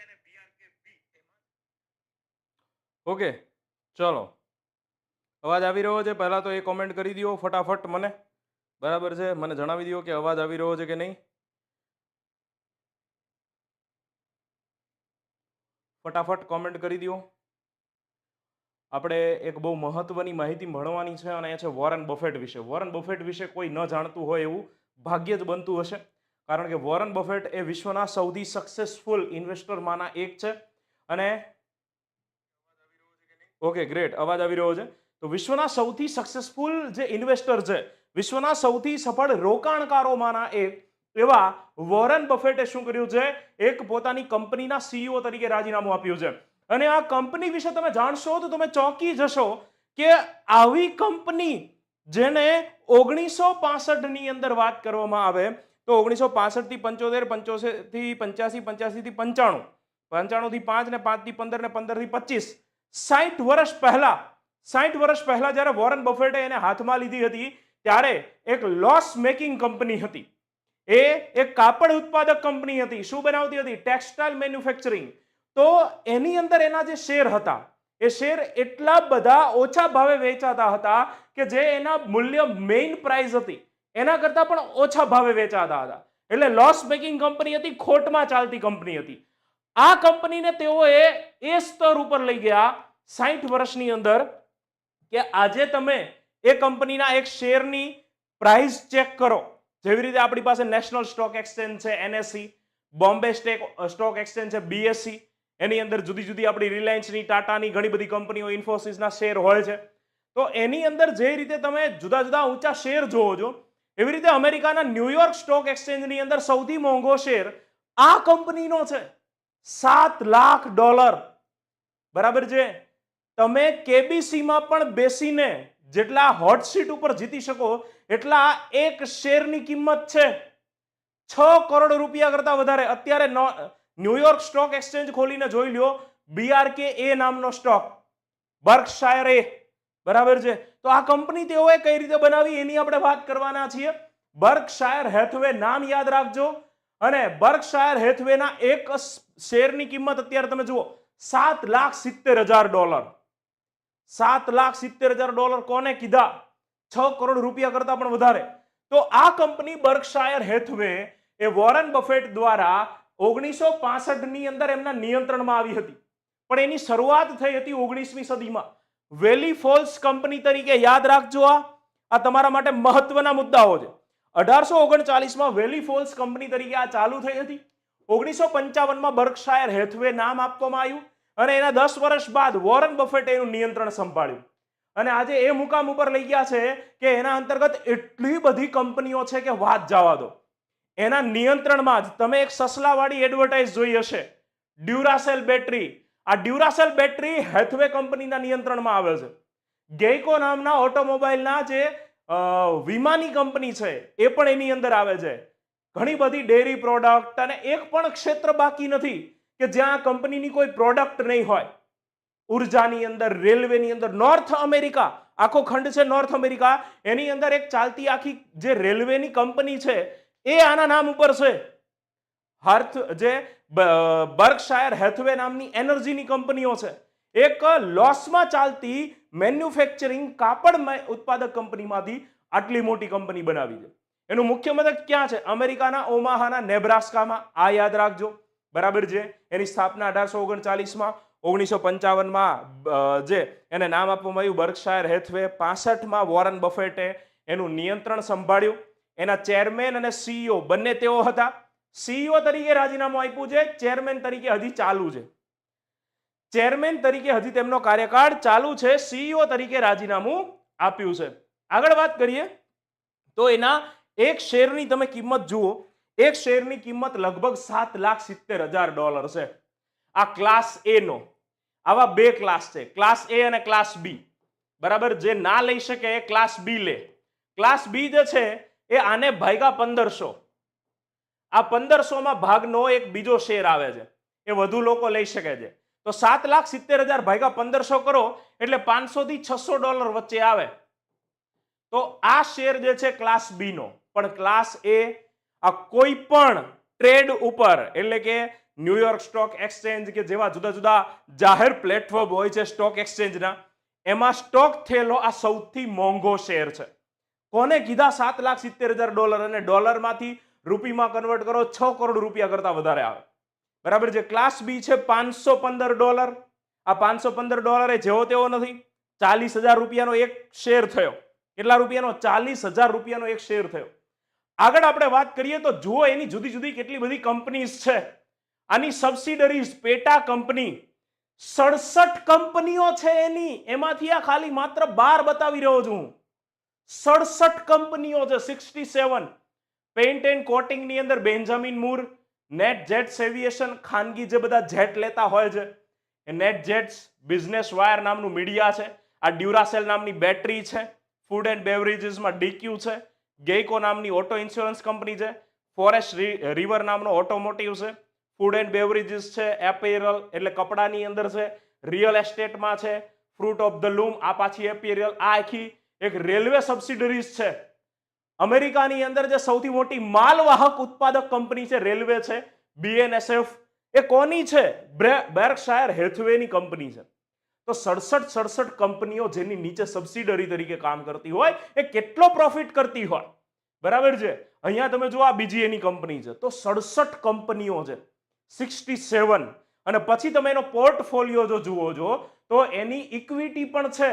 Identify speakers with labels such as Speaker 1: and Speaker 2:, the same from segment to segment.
Speaker 1: અને બીઆરકે બી
Speaker 2: ઓકે, ચલો. અવાજ આવી રહ્યો છે? પહેલાં તો એ કોમેન્ટ કરી દો ફટાફટ મને. બરાબર છે? મને જણાવી દો કે અવાજ આવી રહ્યો છે કે નહીં? ફટાફટ કોમેન્ટ કરી દો આપણે એક બહુ મહત્વની માહિતી ભણવાની છે અને એ છે વોરન બફેટ વિશે. વોરન બફેટ વિશે કોઈ ન જાણતું હોય એવું ભાગ્ય જ બનતું હશે. કારણ કે વોરન બફેટ એ વિશ્વના સૌથી સક્સેસફુલ ઇન્વેસ્ટરમાંના એક છે. અને ઓકે, ગ્રેટ. અવાજ આવી રહ્યો છે. તો વિશ્વના સૌથી સક્સેસફુલ જે ઇન્વેસ્ટર છે, વિશ્વના સૌથી સફળ રોકાણકારોમાંના એક એવા વોરન બફેટે શું કર્યું છે? એક પોતાની કંપનીના સીઈઓ તરીકે રાજીનામું આપ્યું છે. અને આ કંપની વિશે તમે જાણશો તો તમે ચોંકી જશો કે આવી કંપની જેને ઓગણીસો ની અંદર વાત કરવામાં આવે તો ઓગણીસો પાસઠથી પંચોતેર પંચોતેરથી પંચ્યાસી પંચ્યાસીથી પંચાણું પંચાણુંથી પાંચ ને પાંચથી પંદર ને પંદરથી પચીસ. સાઠ વર્ષ પહેલા સાઠ વર્ષ પહેલા જ્યારે વોરન બફેટે એને હાથમાં લીધી હતી, ત્યારે એક લોસ મેકિંગ કંપની હતી. એ એક કાપડ ઉત્પાદક કંપની હતી. શું બનાવતી હતી? ટેક્સટાઇલ મેન્યુફેક્ચરિંગ તો એની અંદર એના જે શેર હતા, એ શેર એટલા બધા ઓછા ભાવે વેચાતા હતા કે જે એના મૂલ્ય મેઇન પ્રાઇસ હતી. એના કરતા પણ ઓછા ભાવે વેચાતા હતા. એટલે લોસ મેકિંગ કંપની હતી, ખોટમાં ચાલતી કંપની હતી. આ કંપનીને તેઓએ એ સ્તર ઉપર લઈ ગયા સાઠ વર્ષની અંદર કે આજે તમે એ કંપનીના એક શેરની પ્રાઇસ ચેક કરો. જેવી રીતે આપણી પાસે નેશનલ સ્ટોક એક્સચેન્જ છે NSC Bombay stack Stock Exchange છે બીએસસી એની અંદર જુદી જુદી આપણી રિલાયન્સની ટાટાની ઘણી બધી કંપનીઓ ઇન્ફોસિસના શેર હોય છે. તો એની અંદર જે રીતે તમે જુદા જુદા ઊંચા શેર જોવો છો એવી રીતે અમેરિકાના ન્યુયોર્ક સ્ટોક એક્સચેન્જની અંદર સૌથી મોંઘો શેર આ કંપનીનો છે. સાત લાખ ડોલર. બરાબર છે? તમે કેબીસીમાં પણ બેસીને જેટલા હોટ સીટ ઉપર જીતી શકો, એટલા એક શેરની કિંમત છે. છ કરોડ રૂપિયા કરતા વધારે. અત્યારે ન્યુયોર્ક સ્ટોક એક્સચેન્જ ખોલીને જોઈ લ્યો. બીઆરકે એ નામનો સ્ટોક. બર્કશાયર એ બરાબર છે? તો આ કંપની તેઓએ કઈ રીતે બનાવી? એની આપણે વાત કરવાના છીએ. બર્કશાયર હેથવે નામ યાદ રાખજો. અને બર્કશાયર હેથવેના એક શેરની કિંમત અત્યારે તમે જુઓ. સાત લાખ સિત્તેર હજાર ડોલર. સાત લાખ સિત્તેર હજાર ડોલર કોને કીધા? છ કરોડ રૂપિયા કરતા પણ વધારે. તો આ કંપની બર્કશાયર હેથવે એ વોરન બફેટ દ્વારા ઓગણીસો ની અંદર એમના નિયંત્રણમાં આવી હતી. પણ એની શરૂઆત થઈ હતી ઓગણીસમી સદીમાં. વેલી ફોલ્સ કંપની તરીકે યાદ રાખજો આ. આ તમારા માટે મહત્વના મુદ્દાઓ છે. અઢારસો ઓગણચાલીસમાં વેલી ફોલ્સ કંપની તરીકે આ ચાલુ થઈ હતી. ઓગણીસો પંચાવનમાં બર્કશાયર હેથવે નામ આપવામાં આવ્યું અને એના દસ વર્ષ બાદ વોરન બફેટે એનું નિયંત્રણ સંભાળ્યું. અને આજે એ મુકામ ઉપર લઈ ગયા છે કે એના અંતર્ગત એટલી બધી કંપનીઓ છે કે વાત જવા દો. એના નિયંત્રણમાં જ તમે એક સસલાવાળી એડવર્ટાઇઝ જોઈ હશે. ડ્યુરાસેલ બેટરી આ ડ્યુરાસેલ બેટરી હેથવે કંપનીના નિયંત્રણમાં આવે છે. ગેઇકો નામના ઓટોમોબાઈલના જે વીમાની કંપની છે, એ પણ એની અંદર આવે છે. ઘણી બધી ડેરી પ્રોડક્ટ અને એક પણ ક્ષેત્ર બાકી નથી કે જ્યાં કંપનીની કોઈ પ્રોડક્ટ નહીં હોય. ઉર્જાની અંદર, રેલવેની અંદર, નોર્થ અમેરિકા, આખો ખંડ છે નોર્થ અમેરિકા, એની અંદર એક ચાલતી આખી જે રેલવેની કંપની છે, એ આના નામ ઉપર છે. હર્થ, જે બર્કશાયર હેથવે નામની એનર્જીની કંપનીઓ છે. એક લોસમાં ચાલતી મેન્યુફેક્ચરિંગ કાપડ ઉત્પાદક કંપનીમાંથી આટલી મોટી કંપની બનાવી છે. એનું મુખ્ય મથક ક્યાં છે? અમેરિકાના ઓમાહાના નેબ્રાસ્કામાં. આ યાદ રાખજો. બરાબર છે? એની સ્થાપના અઢારસો ઓગણચાલીસમાં, ઓગણીસો પંચાવનમાં જે એને નામ આપવામાં આવ્યું, બર્કશાયર હેથવે પાસઠમાં વોરન બફેટે એનું નિયંત્રણ સંભાળ્યું. એના ચેરમેન અને સીઈઓ બંને તેઓ હતા. સીઈઓ તરીકે રાજીનામું આપ્યું છે, ચેરમેન તરીકે હજી ચાલુ છે. ચેરમેન તરીકે હજી તેમનો કાર્યકાળ ચાલુ છે, સીઈઓ તરીકે રાજીનામું આપ્યું છે. આગળ વાત કરીએ તો એના એક શેરની તમે કિંમત જુઓ, એક શેરની કિંમત લગભગ સાત લાખ સિત્તેર હજાર ડોલર છે. આ ક્લાસ એ નો. આવા બે ક્લાસ છે, ક્લાસ એ અને ક્લાસ બી. બરાબર? જે ના લઈ શકે એ ક્લાસ બી લે. ક્લાસ બી જે છે, એ આને ભાગ્યા પંદરસો. આ પંદરસોમાં ભાગનો એક બીજો શેર આવે છે. એ વધુ લોકો લઈ શકે છે. તો સાત લાખ સિત્તેર હજાર ભાગ્યા પંદરસો કરો, એટલે પાંચસો થી છસો ડોલર વચ્ચે આવે. તો આ શેર જે છે ક્લાસ બી નો. પણ ક્લાસ એ આ કોઈ પણ ટ્રેડ ઉપર, એટલે કે ન્યુયોર્ક સ્ટોક એક્સચેન્જ કે જેવા જુદા જુદા જાહેર પ્લેટફોર્મ હોય છે સ્ટોક એક્સચેન્જના એમાં સ્ટોક થયેલો આ સૌથી મોંઘો શેર છે. કોને કીધા સાત લાખ સિત્તેર હજાર ડોલર અને ડોલરમાંથી રૂપીમાં કન્વર્ટ કરો, છ કરોડ રૂપિયા કરતા વધારે આવે. બરાબર છે? ક્લાસ બી છે પાંચસો પંદર ડોલર. આ પાંચસો પંદર ડોલર એ જેવો તેવો નથી. ચાલીસ હજાર રૂપિયાનો એક શેર થયો. કેટલા રૂપિયાનો? ચાલીસ હજાર રૂપિયાનો એક શેર થયો. આગળ આપણે વાત કરીએ તો જુઓ એની જુદી જુદી કેટલી બધી કંપનીઝ છે. આની સબસિડરીઝ પેટા કંપની સડસઠ કંપનીઓ છે એની. એમાંથી આ ખાલી માત્ર બાર બતાવી રહ્યો છું. સડસઠ કંપનીઓ છે સિક્સટી સેવન પેઇન્ટ એન્ડ કોટિંગની અંદર Benjamin Moore NetJets aviation ખાનગી જે બધા જેટ લેતા હોય છે, એ નેટ જેટ્સ બિઝનેસ વાયર નામનું મીડિયા છે, આ ડ્યુરાસેલ નામની બેટરી છે ફૂડ એન્ડ બેવરેજીસમાં ડીક્યુ છે ગેઇકો નામની ઓટો ઇન્સ્યોરન્સ કંપની છે ફોરેસ્ટ રિવર નામનો ઓટોમોટિવ છે ફૂડ એન્ડ બેવરેજીસ છે એપેરલ એટલે કપડાની અંદર છે રિયલ એસ્ટેટમાં છે ફ્રૂટ ઓફ ધ લૂમ આ પાછી એપેરલ આ આખી એક રેલવે સબસિડરીઝ છે. અમેરિકાની અંદર જે સૌથી મોટી માલવાહક ઉત્પાદક કંપની છે, રેલવે છે બીએનએસએફ એ કોની છે? બેર્કશાયર હેથવેની કંપની છે. તો સડસઠ સડસઠ કંપનીઓ જેની નીચે સબસિડરી તરીકે કામ કરતી હોય, એ કેટલો પ્રોફિટ કરતી હોય? બરાબર છે? અહીંયા તમે જુઓ આ બીજી એની કંપની છે. તો સડસઠ કંપનીઓ છે. સિક્સટી સેવન અને પછી તમે એનો પોર્ટફોલિયો જો જુઓ છો, તો એની ઇક્વિટી પણ છે.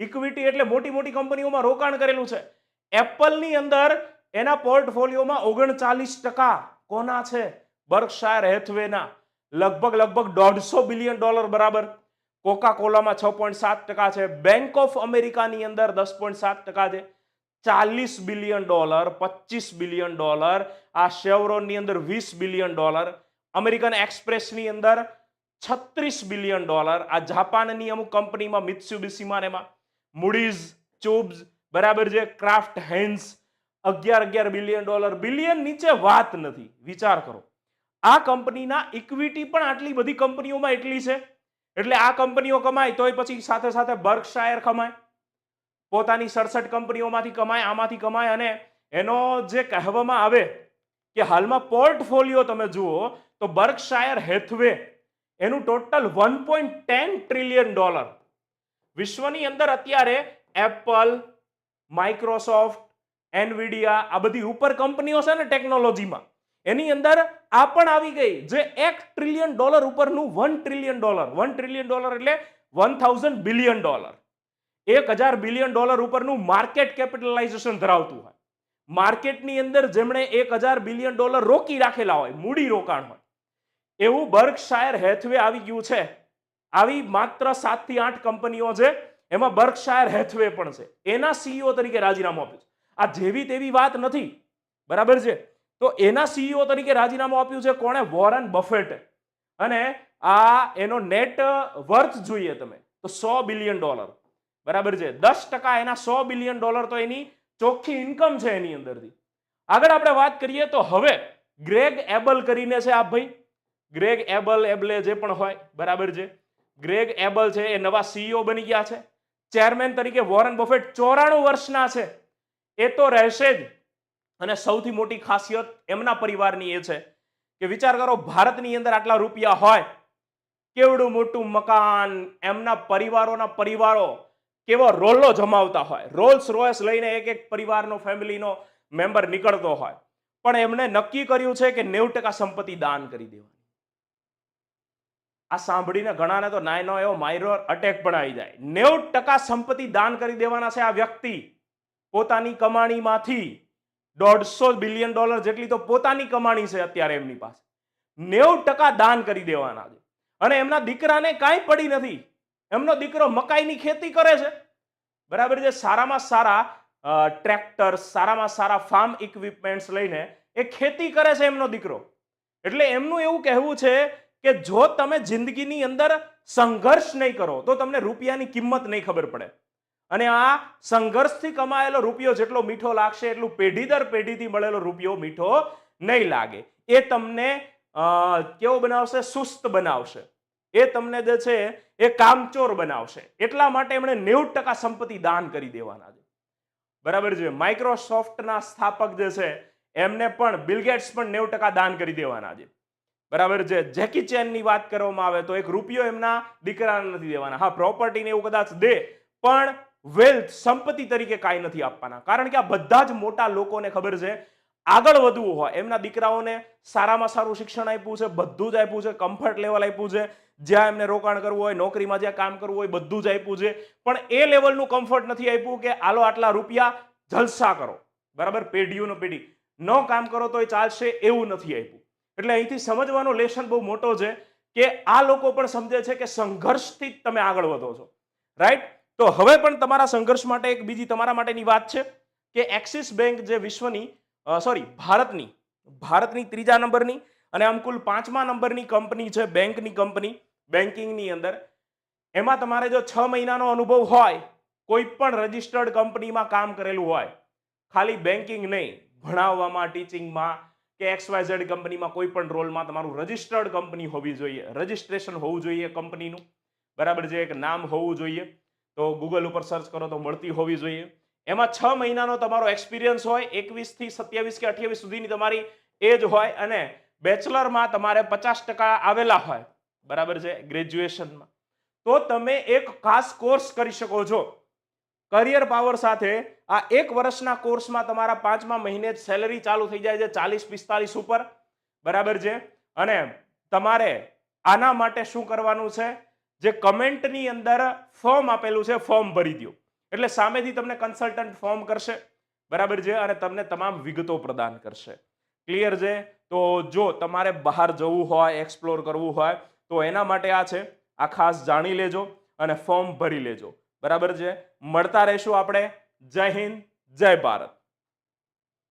Speaker 2: ઇક્વિટી એટલે મોટી મોટી કંપનીઓમાં રોકાણ કરેલું છે. એપલની અંદર એના પોર્ટફોલિયોમાં ઓગણચાલીસ ટકા કોના છે? બર્કશાયર હેથવેના. લગભગ લગભગ દોઢસો બિલિયન ડોલર બરાબર. કોકા કોલામાં છ પોઈન્ટ સાત ટકા છે. બેંક ઓફ અમેરિકાની અંદર દસ પોઈન્ટ સાત ટકા છે. ચાલીસ બિલિયન ડોલર, પચીસ બિલિયન ડોલર, આ શેવરોનની અંદર વીસ બિલિયન ડોલર, અમેરિકન એક્સપ્રેસની અંદર છત્રીસ બિલિયન ડોલર, આ જાપાનની અમુક કંપનીમાં મિત્સુબિસીમાં એમાં, મૂડીઝ ચુબ્સ બરાબર છે? ક્રાફ્ટ હેન્ડ્સ અગિયાર અગિયાર બિલિયન ડોલર. બિલિયન નીચે વાત નથી. વિચાર કરો. આ કંપનીના ઇક્વિટી પણ આટલી બધી કંપનીઓમાં એટલી છે. એટલે આ કંપનીઓ કમાય, તોય પછી સાથે સાથે બર્કશાયર કમાય. પોતાની સડસઠ કંપનીઓમાંથી કમાય, આમાંથી કમાય અને એનો જે કહેવામાં આવે કે હાલમાં પોર્ટફોલિયો તમે જુઓ તો બર્કશાયર હેથવે એનું total one point ten trillion dollar વિશ્વની અંદર અત્યારે એપલ માઇક્રોસોફ્ટ એનવીડિયા આ બધી ઉપર કંપનીઓ છે ને ટેકનોલોજીમાં. એની અંદર આ પણ આવી ગઈ જે એક ટ્રિલિયન ડોલર ઉપરનું one trillion dollar one trillion dollar એટલે વન થાઉઝન્ડ બિલિયન ડોલર એક હજાર બિલિયન ડોલર ઉપરનું માર્કેટ કેપિટલાઇઝેશન ધરાવતું હોય. માર્કેટની અંદર જેમણે એક હજાર બિલિયન ડોલર રોકી રાખેલા હોય, મૂડી રોકાણ હોય. એવું બર્કશાયર હેથવે આવી ગયું છે. આવી માત્ર સાતથી આઠ કંપનીઓ છે એમાં બર્કશાયર હેથવે પણ છે. એના સીઈઓ તરીકે રાજીનામું આપ્યું છે. આ જેવી તેવી વાત નથી. બરાબર છે? તો એના સીઈઓ તરીકે રાજીનામું આપ્યું છે કોણે? વોરન બફેટે. અને આ એનો નેટ વર્થ જોઈએ તમે. તો સો બિલિયન ડોલર. બરાબર છે? દસ ટકા એના સો બિલિયન ડોલર તો એની ચોખ્ખી ઇન્કમ છે એની અંદરથી. આગળ આપણે વાત કરીએ તો હવે ગ્રેગ એબલ કરીને છે આ ભાઈ. ગ્રેગ એબલ એબલે જે પણ હોય. બરાબર છે? ગ્રેગ એબલ છે એ નવા સીઈઓ બની ગયા છે. ચેરમેન તરીકે વોરન બફેટ ચોરાણું વર્ષના છે. એ તો રહેશે જ. અને સૌથી મોટી ખાસિયત એમના પરિવારની એ છે કે વિચાર કરો ભારતની અંદર આટલા રૂપિયા હોય, કેવડું મોટું મકાન, એમના પરિવારોના પરિવારો કેવો રોલો જમાવતા હોય. રોલ્સ રોયસ લઈને એક એક પરિવારનો, ફેમિલીનો મેમ્બર નીકળતો હોય. પણ એમણે નક્કી કર્યું છે કે નેવું ટકા સંપત્તિ દાન કરી દેવાની આ સાંભળીને ઘણાને તો નાયનો એવો માયરો અટેક પણ આવી જાય. નેવું ટકા સંપત્તિ દાન કરી દેવાના છે આ વ્યક્તિ. પોતાની કમાણીમાંથી દોઢસો બિલિયન ડોલર જેટલી તો પોતાની કમાણી છે અત્યારે એમની પાસે. નેવું ટકા દાન કરી દેવાના છે. અને એમના દીકરાને કાંઈ પડી નથી. એમનો દીકરો મકાઈની ખેતી કરે છે. બરાબર છે? સારામાં સારા ટ્રેક્ટર સારામાં સારા ફાર્મ ઇક્વિપમેન્ટ્સ લઈને એ ખેતી કરે છે એમનો દીકરો. એટલે એમનું એવું કહેવું છે કે જો તમે જિંદગીની અંદર સંઘર્ષ નહીં કરો, તો તમને રૂપિયાની કિંમત નહીં ખબર પડે. અને આ સંઘર્ષથી કમાયેલો રૂપિયો જેટલો મીઠો લાગશે, એટલું પેઢી દર પેઢીથી મળેલો રૂપિયો મીઠો નહીં લાગે. એ તમને કેવો બનાવશે? સુસ્ત બનાવશે. એ તમને જે છે, એ કામચોર બનાવશે. એટલા માટે એમણે નેવું ટકા સંપત્તિ દાન કરી દેવાના છે. બરાબર છે? માઇક્રોસોફ્ટના સ્થાપક જે છે, એમને પણ બિલગેટ્સ પણ નેવું ટકા દાન કરી દેવાના છે. બરાબર? છે જેકી ચેનની વાત કરવામાં આવે તો એક રૂપિયો એમના દીકરાને નથી દેવાના. હા પ્રોપર્ટીને એવું કદાચ દે, પણ વેલ્થ સંપત્તિ તરીકે કાંઈ નથી આપવાના. કારણ કે આ બધા જ મોટા લોકોને ખબર છે, આગળ વધવું હોય, એમના દીકરાઓને સારામાં સારું શિક્ષણ આપ્યું છે, બધું જ આપ્યું છે કમ્ફર્ટ લેવલ આપ્યું છે, જ્યાં એમને રોકાણ કરવું હોય, નોકરીમાં જ્યાં કામ કરવું હોય, બધું જ આપ્યું છે. પણ એ લેવલનું કમ્ફર્ટ નથી આપ્યું કે આલો આટલા રૂપિયા જલસા કરો. બરાબર? પેઢીઓનો પેઢી. ન કામ કરો તોય ચાલશે એવું નથી આપ્યું. એટલે અહીંથી સમજવાનો લેશન બહુ મોટો છે કે આ લોકો પણ સમજે છે કે સંઘર્ષથી જ તમે આગળ વધો છો. રાઈટ તો હવે પણ તમારા સંઘર્ષ માટે એક બીજી તમારા માટેની વાત છે કે એક્સિસ બેંક જે વિશ્વની સોરી ભારતની ભારતની ત્રીજા નંબરની અને આમ કુલ પાંચમા નંબરની કંપની છે, બેંકની કંપની બેન્કિંગની અંદર. એમાં તમારે જો છ મહિનાનો અનુભવ હોય, કોઈ પણ રજિસ્ટર્ડ કંપનીમાં કામ કરેલું હોય, ખાલી બેન્કિંગ નહીં, ભણાવવામાં, ટીચિંગમાં કે એક્સ વાય ઝેડ કંપનીમાં કોઈ પણ રોલમાં તમારું રજિસ્ટર્ડ કંપની હોવી જોઈએ. રજિસ્ટ્રેશન હોવું જોઈએ કંપનીનું. બરાબર છે? એક નામ હોવું જોઈએ. તો ગૂગલ ઉપર સર્ચ કરો તો મળતી હોવી જોઈએ. એમાં છ મહિનાનો તમારો એક્સપિરિયન્સ હોય, એકવીસથી સત્યાવીસ કે અઠ્યાવીસ સુધીની તમારી એજ હોય અને બેચલરમાં તમારે પચાસ ટકા આવેલા હોય. બરાબર છે? ગ્રેજ્યુએશનમાં તો તમે એક ખાસ કોર્સ કરી શકો છો. કરિયર પાવર સાથે આ એક વર્ષના કોર્સમાં તમારા પાંચમા મહિને જ સેલરી ચાલુ થઈ જાય છે, ચાલીસ, પિસ્તાલીસ ઉપર. બરાબર છે? અને તમારે આના માટે શું કરવાનું છે? જે કમેન્ટની અંદર ફોર્મ આપેલું છે, ફોર્મ ભરી દો. એટલે સામેથી તમને કન્સલ્ટન્ટ ફોર્મ કરશે. બરાબર છે? અને તમને તમામ વિગતો પ્રદાન કરશે. ક્લિયર છે? તો જો તમારે બહાર જવું હોય એક્સપ્લોર કરવું હોય, તો એના માટે આ છે. આ ખાસ જાણી લેજો અને ફોર્મ ભરી લેજો. બરાબર છે? મળતા રહીશું આપણે. જય હિન્દ જય ભારત.